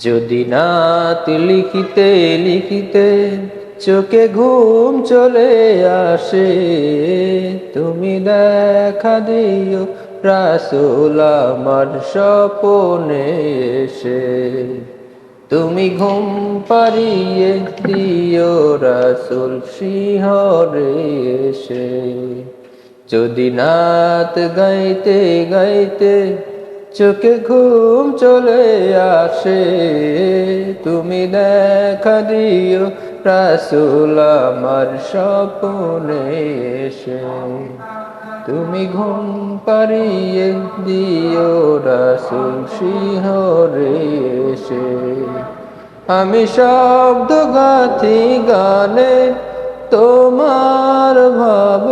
যদি নাত লিখিতে লিখিতে চোখে ঘুম চলে আসে, তুমি দেখা দিও রাসুল আমার স্বপনে এসে। তুমি ঘুম পারিয়ে দিও রাসুল সিংহরে এসে। যদি নাত গাইতে গাইতে চোখে ঘুম চলে আসে। তুমি দেখা দিও, রাসুল আমার স্বপনে এসে। তুমি ঘুম পারিয়ে দিও, রাসুল সিংহরে এসে। আমি শব্দ গাথি গানে, তোমার ভাবনায়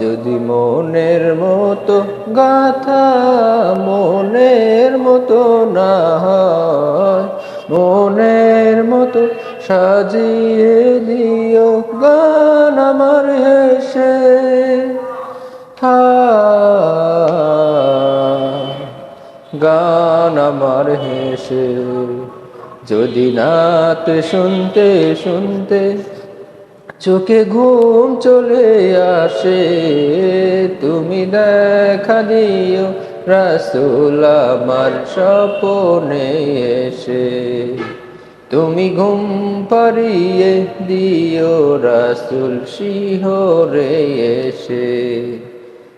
যদি মনের মতো গাথা মনের মতো না হয়, মনের মতো সাজিয়ে দিও গান আমার হেসে। গান আমার হেসে। যদি নাত শুনতে শুনতে চোখে ঘুম চলে আসে, তুমি দেখা দিও, রাসুল আমার স্বপনে এসে। তুমি ঘুম পারিয়ে দিও, রাসুল শিহরে এসে।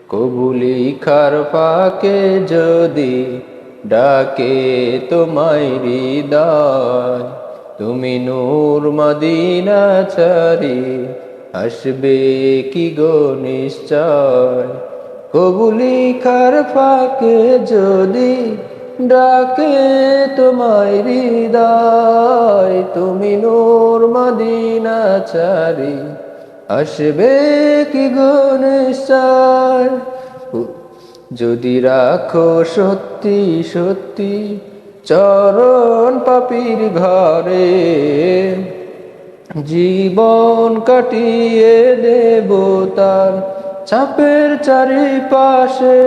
কবুলি খার ফাঁকে যদি ডাকে তোমায় হৃদয় তুমি নূর মদিনা চারি আসবে কি গো নিশ্চয়? কবুলি খার ফাঁকে যদি ডাকে তোমায় হৃদয়, তুমি নূর মদিনা চারি আসবে কি গো নিশ্চয়? যদি রাখো সত্যি সত্যি চরণ পাপির ঘরে জীবন কাটিয়ে দেব তার চাপের চারিপাশে।